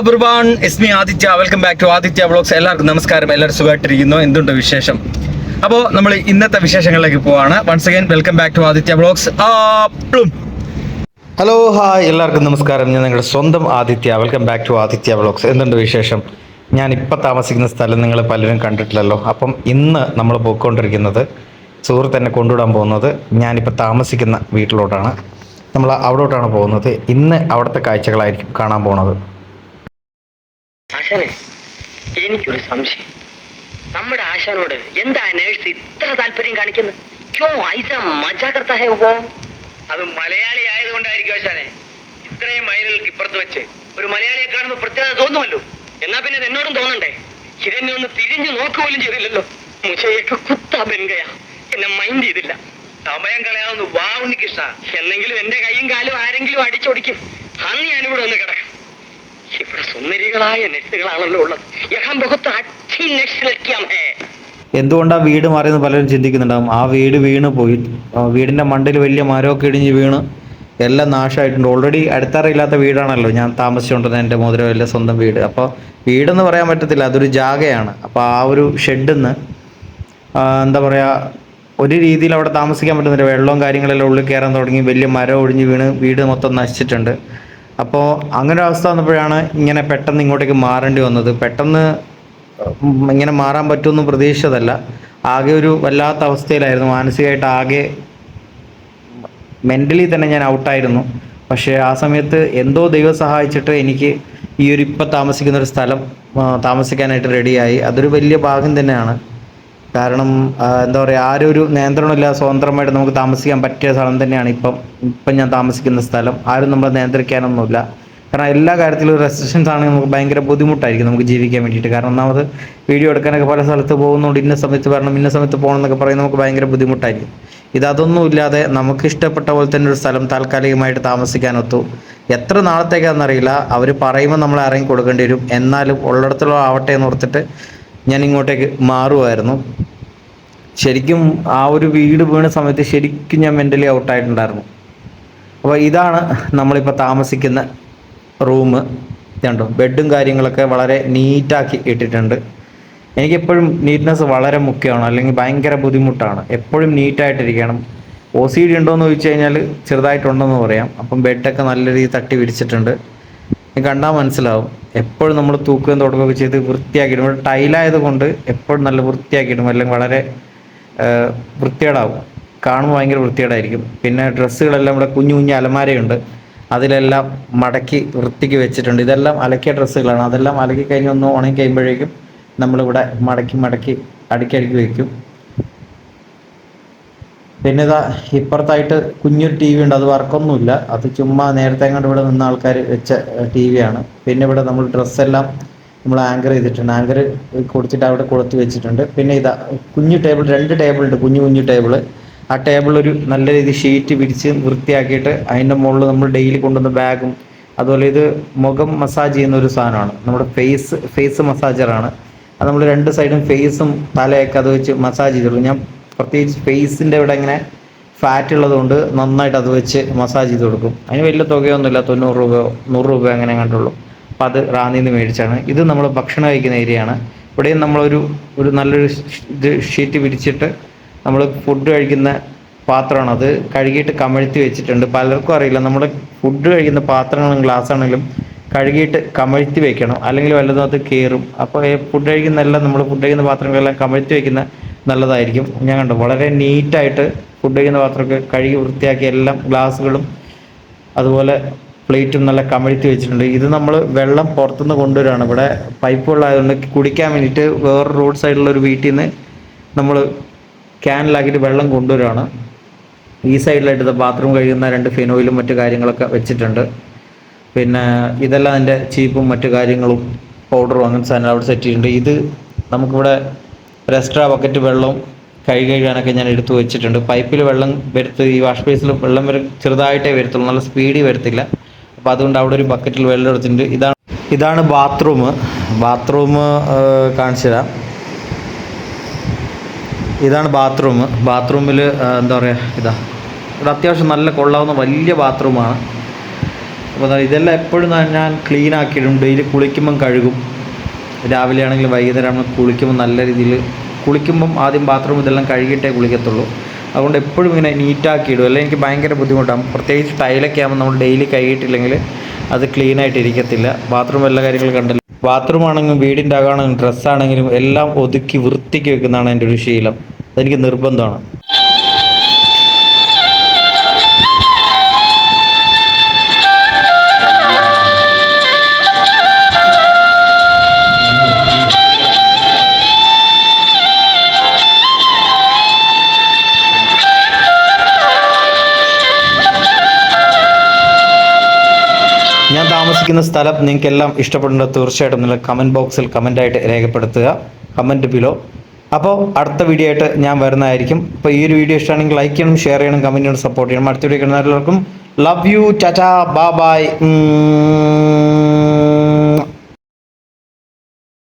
Everyone എസ്മി Aditya welcome back to Aditya blogs എല്ലാവർക്കും നമസ്കാരം. എല്ലാവരും സുഖമായിട്ടിരിക്കുന്നു. എന്തുണ്ട് വിശേഷം? അപ്പോൾ നമ്മൾ ഇന്നത്തെ വിശേഷങ്ങളിലേക്ക് പോവാണ്. Once again welcome back to Aditya blogs hello hi എല്ലാവർക്കും നമസ്കാരം. ഞാൻ നിങ്ങളുടെ സ്വന്തം Aditya. Welcome back to Aditya blogs എന്തുണ്ട് വിശേഷം? ഞാൻ ഇപ്പോൾ താമസിക്കുന്ന സ്ഥലം നിങ്ങൾ പലരും കണ്ടിട്ടില്ലല്ലോ. അപ്പം ഇന്ന് നമ്മൾ പോയിക്കൊണ്ടിരിക്കുന്നത് സുഹൃത്ത് എന്നെ കൊണ്ടുവിടാൻ പോകുന്നത് ഞാനിപ്പോൾ താമസിക്കുന്ന വീട്ടിലോട്ടാണ്. നമ്മൾ അവിടോട്ടാണ് പോകുന്നത്. ഇന്ന് അവിടുത്തെ കാഴ്ചകളായിരിക്കും കാണാൻ പോണത് ആശാനെ എനിക്കൊരു സംശയം. നമ്മുടെ ആശാനോട് എന്താ നേഴ്സ് ഇത്ര താല്പര്യം കാണിക്കുന്നത്? മജാകർത്ത ഹേ ഉപോ അത് മലയാളി ആയതുകൊണ്ടായിരിക്കും ആശാനെ. ഇത്രയും മൈലുകൾക്ക് ഇപ്പുറത്ത് വെച്ച് ഒരു മലയാളിയെ കാണുമ്പോൾ പ്രത്യേകത തോന്നുമല്ലോ? എന്നാ പിന്നെ എന്നോടും തോന്നണ്ടേ? ഇതെന്നെ ഒന്ന് തിരിഞ്ഞു നോക്കുപോലും ചെയ്തില്ലല്ലോ. മുശയൊക്കെ കുത്താ ബെൻകയാ എന്നെ മൈൻഡ് ചെയ്തില്ല. സമയം കളയാവുന്ന വാ ഉണ്ണികൃഷ്ണ എന്നെങ്കിലും എന്റെ കൈയും കാലും ആരെങ്കിലും അടിച്ചൊടിക്കും. അന്ന് ഞാനിവിടെ ഒന്ന് കിടക്കും. ഇവിടെ സുന്ദരികളായ ഉള്ളത്. യഹാം അച്ഛി നെറ്റ് ലക്കിയാം ഹേ. എന്തുകൊണ്ടാണ് വീട് മാറിയെന്ന് പലരും ചിന്തിക്കുന്നുണ്ടാവും? ആ വീട് വീണ് പോയി. വീടിന്റെ മണ്ടയിൽ വലിയ മരമൊക്കെ ഇടിഞ്ഞ് വീണ്. എല്ലാം നാശമായിട്ടുണ്ട്. ഓൾറെഡി അടുത്തറിയില്ലാത്ത വീടാണല്ലോ. ഞാൻ താമസിച്ചുകൊണ്ടിരുന്ന എന്റെ മോതിരവല്ല സ്വന്തം വീട്. അപ്പോൾ വീടെന്ന് പറയാൻ പറ്റത്തില്ല. അതൊരു ജാഗയാണ്. അപ്പോൾ ആ ഒരു ഷെഡിൽ നിന്ന് എന്താ പറയുക ഒരു രീതിയിൽ അവിടെ താമസിക്കാൻ പറ്റുന്നില്ല. വെള്ളവും കാര്യങ്ങളെല്ലാം ഉള്ളിൽ കയറാൻ തുടങ്ങി. വലിയ മരം ഒഴിഞ്ഞ് വീണ്. വീട് മൊത്തം നശിച്ചിട്ടുണ്ട്. അപ്പോൾ അങ്ങനെ ഒരു അവസ്ഥ വന്നപ്പോഴാണ് ഇങ്ങനെ പെട്ടെന്ന് ഇങ്ങോട്ടേക്ക് മാറേണ്ടി വന്നത്. പെട്ടെന്ന് ഇങ്ങനെ മാറാൻ പറ്റുമെന്ന് പ്രതീക്ഷിച്ചതല്ല. ആകെ ഒരു വല്ലാത്ത അവസ്ഥയിലായിരുന്നു. മാനസികമായിട്ട് ആകെ മെന്റലി തന്നെ ഞാൻ ഔട്ടായിരുന്നു പക്ഷേ ആ സമയത്ത് എന്തോ ദൈവം സഹായിച്ചിട്ട് എനിക്ക് ഈ ഒരു ഇപ്പം താമസിക്കുന്ന ഒരു സ്ഥലം താമസിക്കാനായിട്ട് റെഡിയായി അതൊരു വലിയ ഭാഗ്യം തന്നെയാണ്. കാരണം എന്താ പറയുക ആരും ഒരു നിയന്ത്രണമില്ല സ്വതന്ത്രമായിട്ട് നമുക്ക് താമസിക്കാൻ പറ്റിയ സ്ഥലം തന്നെയാണ് ഇപ്പം ഇപ്പം ഞാൻ താമസിക്കുന്ന സ്ഥലം. ആരും നമ്മളെ നിയന്ത്രിക്കാനൊന്നുമില്ല. കാരണം എല്ലാ കാര്യത്തിലും റെസ്ട്രിക്ഷൻസ് ആണെങ്കിൽ നമുക്ക് ഭയങ്കര ബുദ്ധിമുട്ടായിരിക്കും നമുക്ക് ജീവിക്കാൻ വേണ്ടിയിട്ട്. കാരണം ഒന്നാമത് വീഡിയോ എടുക്കാനൊക്കെ പല സ്ഥലത്ത് പോകുന്നുണ്ട് ഇന്ന സമയത്ത് വരണം ഇന്ന സമയത്ത് പോകണം എന്നൊക്കെ പറയുന്നത് നമുക്ക് ഭയങ്കര ബുദ്ധിമുട്ടായിരിക്കും. ഇതൊന്നും ഇല്ലാതെ നമുക്ക് ഇഷ്ടപ്പെട്ട പോലെ തന്നെ ഒരു സ്ഥലം താൽക്കാലികമായിട്ട് താമസിക്കാനൊത്തു. എത്ര നാളത്തേക്കാണെന്നറിയില്ല. അവർ പറയുമ്പോൾ നമ്മൾ ഇറങ്ങി കൊടുക്കേണ്ടി വരും. എന്നാലും ഉള്ളിടത്തോളം ആവട്ടെ എന്ന് ഓർത്തിട്ട് ഞാൻ ഇങ്ങോട്ടേക്ക് മാറുമായിരുന്നു ശരിക്കും ആ ഒരു വീട് വീണ സമയത്ത് ശരിക്കും ഞാൻ മെന്റലി ഔട്ടായിട്ടുണ്ടായിരുന്നു അപ്പോൾ ഇതാണ് നമ്മളിപ്പോൾ താമസിക്കുന്ന റൂം. രണ്ടും ബെഡും കാര്യങ്ങളൊക്കെ വളരെ നീറ്റാക്കി ഇട്ടിട്ടുണ്ട്. എനിക്കെപ്പോഴും നീറ്റ്നെസ് വളരെ മുഖ്യമാണ്. അല്ലെങ്കിൽ ഭയങ്കര ബുദ്ധിമുട്ടാണ്. എപ്പോഴും നീറ്റായിട്ടിരിക്കണം. ഒ സി ഡി ഉണ്ടോയെന്ന് ചോദിച്ചു കഴിഞ്ഞാൽ ചെറുതായിട്ടുണ്ടെന്ന് പറയാം. അപ്പം ബെഡൊക്കെ നല്ല രീതിയിൽ തട്ടി വിരിച്ചിട്ടുണ്ട്. കണ്ടാൽ മനസ്സിലാവും. എപ്പോഴും നമ്മൾ തൂക്കുകയും തുടക്കുകയൊക്കെ ചെയ്ത് വൃത്തിയാക്കിയിടും. ഇവിടെ ടൈലായത് കൊണ്ട് എപ്പോഴും നല്ല വൃത്തിയാക്കിയിടും. അല്ലെങ്കിൽ വളരെ വൃത്തികേടാവും. കാണുമ്പോൾ ഭയങ്കര വൃത്തികേടായിരിക്കും. പിന്നെ ഡ്രസ്സുകളെല്ലാം ഇവിടെ കുഞ്ഞു കുഞ്ഞു അലമാരയുണ്ട്. അതിലെല്ലാം മടക്കി വൃത്തിക്ക് വെച്ചിട്ടുണ്ട്. ഇതെല്ലാം അലക്കിയ ഡ്രസ്സുകളാണ്. അതെല്ലാം അലക്കി കഴിഞ്ഞ് ഒന്ന് ഉണങ്ങി കഴിയുമ്പോഴേക്കും നമ്മളിവിടെ മടക്കി മടക്കി അടുക്കി അടുക്കി വെക്കും. പിന്നെ ഇതാ ഇപ്പുറത്തായിട്ട് കുഞ്ഞൊരു ടി വി ഉണ്ട് അത് വർക്കൊന്നുമില്ല. അത് ചുമ്മാ നേരത്തെ അങ്ങോട്ട് ഇവിടെ നിന്ന ആൾക്കാർ വെച്ച ടി വിയാണ് പിന്നെ ഇവിടെ നമ്മൾ ഡ്രസ്സെല്ലാം നമ്മൾ ആങ്കർ ചെയ്തിട്ടുണ്ട്. ആങ്കർ കൊടുത്തിട്ട് അവിടെ കൊടുത്ത് വെച്ചിട്ടുണ്ട്. പിന്നെ ഇതാ കുഞ്ഞു ടേബിൾ രണ്ട് ടേബിൾ ഉണ്ട് കുഞ്ഞു കുഞ്ഞു ടേബിൾ ആ ടേബിൾ ഒരു നല്ല രീതിയിൽ ഷീറ്റ് വിരിച്ച് വൃത്തിയാക്കിയിട്ട് അതിന്റെ മുകളിൽ നമ്മൾ ഡെയിലി കൊണ്ടുവന്ന ബാഗും അതുപോലെ ഇത് മുഖം മസാജ് ചെയ്യുന്ന ഒരു സാധനമാണ്. നമ്മുടെ ഫേസ് ഫേസ് മസാജറാണ് അത് നമ്മൾ രണ്ട് സൈഡും ഫേസും തലയൊക്കെ അത് വെച്ച് മസാജ് ചെയ്തുള്ളൂ. ഞാൻ പ്രത്യേകിച്ച് ഫേസിന്റെ ഇവിടെ ഇങ്ങനെ ഫാറ്റ് ഉള്ളതുകൊണ്ട് നന്നായിട്ട് അത് വെച്ച് മസാജ് ചെയ്ത് കൊടുക്കും. അതിന് വലിയ തുകയൊന്നുമില്ല തൊണ്ണൂറ് രൂപയോ നൂറ് രൂപയോ അങ്ങനെ കണ്ടുള്ളൂ അപ്പം അത് റാന്നിയിൽ നിന്ന് മേടിച്ചാണ്. ഇത് നമ്മൾ ഭക്ഷണം കഴിക്കുന്ന ഏരിയയാണ് ഇവിടെയും നമ്മളൊരു ഒരു നല്ലൊരു ഇത് ഷീറ്റ് വിരിച്ചിട്ട് നമ്മൾ ഫുഡ് കഴിക്കുന്ന പാത്രമാണ് അത്. കഴുകിയിട്ട് കമഴ്ത്തി വെച്ചിട്ടുണ്ട്. പലർക്കും അറിയില്ല. നമ്മൾ ഫുഡ് കഴിക്കുന്ന പാത്രങ്ങളും ഗ്ലാസ് ആണെങ്കിലും കഴുകിയിട്ട് കമഴ്ത്തി വെക്കണം. അല്ലെങ്കിൽ വല്ലതും അത് കയറും അപ്പോൾ ഫുഡ് കഴിക്കുന്ന എല്ലാം നമ്മൾ ഫുഡ് കഴിക്കുന്ന പാത്രങ്ങളെല്ലാം കമഴ്ത്തി വെക്കുന്ന നല്ലതായിരിക്കും. ഞാൻ കണ്ടു. വളരെ നീറ്റായിട്ട് ഫുഡ് കഴിക്കുന്ന പാത്രമൊക്കെ കഴുകി വൃത്തിയാക്കി എല്ലാം ഗ്ലാസ്സുകളും അതുപോലെ പ്ലേറ്റും നല്ല കമഴ്ത്തി വെച്ചിട്ടുണ്ട്. ഇത് നമ്മൾ വെള്ളം പുറത്തുനിന്ന് കൊണ്ടുവരാണ് ഇവിടെ പൈപ്പ് വെള്ളമായതുകൊണ്ട് കുടിക്കാൻ വേണ്ടിയിട്ട് വേറെ റോഡ് സൈഡിലുള്ള ഒരു വീട്ടിൽ നിന്ന് നമ്മൾ ക്യാനിലാക്കിയിട്ട് വെള്ളം കൊണ്ടുവരുകയാണ് ഈ സൈഡിലായിട്ട് ബാത്റൂം കഴിയുന്ന രണ്ട് ഫിനോയിലും മറ്റു കാര്യങ്ങളൊക്കെ വെച്ചിട്ടുണ്ട്. പിന്നെ ഇതെല്ലാം അതിന്റെ ചീപ്പും മറ്റു കാര്യങ്ങളും പൗഡറും അങ്ങനത്തെ സാധനം അവിടെ സെറ്റ് ചെയ്തിട്ടുണ്ട്. ഇത് നമുക്കിവിടെ ഒരു എക്സ്ട്രാ ബക്കറ്റ് വെള്ളം കൈ കഴുകാനൊക്കെ ഞാൻ എടുത്തു വെച്ചിട്ടുണ്ട്. പൈപ്പിൽ വെള്ളം വരുത്ത് ഈ വാഷ് ബേസിൽ വെള്ളം വരും ചെറുതായിട്ടേ വരത്തുള്ളൂ. നല്ല സ്പീഡിൽ വരത്തില്ല. അപ്പോൾ അതുകൊണ്ട് അവിടെ ഒരു ബക്കറ്റിൽ വെള്ളം എടുത്തിട്ടുണ്ട്. ഇതാണ് ഇതാണ് ബാത്റൂം ബാത്റൂം കാണിച്ചു തരാം. ഇതാണ് ബാത്റൂം ബാത്റൂമിൽ എന്താ പറയുക ഇതാ. ഇവിടെ അത്യാവശ്യം നല്ല കൊള്ളാവുന്ന വലിയ ബാത്റൂമാണ് അപ്പോൾ ഇതെല്ലാം എപ്പോഴും ഞാൻ- ക്ലീൻ ആക്കിയിടും ഡെയിലി കുളിക്കുമ്പം കഴുകും. രാവിലെ ആണെങ്കിലും വൈകുന്നേരം കുളിക്കുമ്പോൾ നല്ല രീതിയിൽ കുളിക്കുമ്പം ആദ്യം ബാത്റൂം ഇതെല്ലാം കഴുകിയിട്ടേ കുളിക്കത്തുള്ളൂ. അതുകൊണ്ട് എപ്പോഴും ഇങ്ങനെ നീറ്റാക്കി ഇടും. അല്ലെങ്കിൽ എനിക്ക് ഭയങ്കര ബുദ്ധിമുട്ടാണ്. പ്രത്യേകിച്ച് ടൈലൊക്കെ ആകുമ്പോൾ നമ്മൾ ഡെയിലി കഴുകിയിട്ടില്ലെങ്കിൽ അത് ക്ലീൻ ആയിട്ട് ഇരിക്കത്തില്ല. ബാത്റൂം എല്ലാ കാര്യങ്ങളും കണ്ടല്ലോ. ബാത്റൂം ആണെങ്കിലും വീടിന്റെ അകമാണെങ്കിലും ഡ്രസ്സാണെങ്കിലും എല്ലാം ഒതുക്കി വൃത്തിക്ക് വെക്കുന്നതാണ് എന്റെ ഒരു ശീലം. അതെനിക്ക് നിർബന്ധമാണ്. ഞാൻ താമസിക്കുന്ന സ്ഥലം നിങ്ങൾക്ക് എല്ലാം ഇഷ്ടപ്പെടുന്നത് തീർച്ചയായിട്ടും നിങ്ങൾ കമന്റ് ബോക്സിൽ കമന്റായിട്ട് രേഖപ്പെടുത്തുക. കമന്റ് ബിലോ അപ്പോൾ അടുത്ത വീഡിയോ ആയിട്ട് ഞാൻ വരുന്നതായിരിക്കും. അപ്പോൾ ഈ ഒരു വീഡിയോ ഇഷ്ടമാണെങ്കിൽ ലൈക്ക് ചെയ്യണം ഷെയർ ചെയ്യണം കമന്റ് ചെയ്യണം സപ്പോർട്ട് ചെയ്യണം. അടുത്ത വീഡിയോ എല്ലാവർക്കും ലവ് യു ചാച്ചാ ബാ ബായ്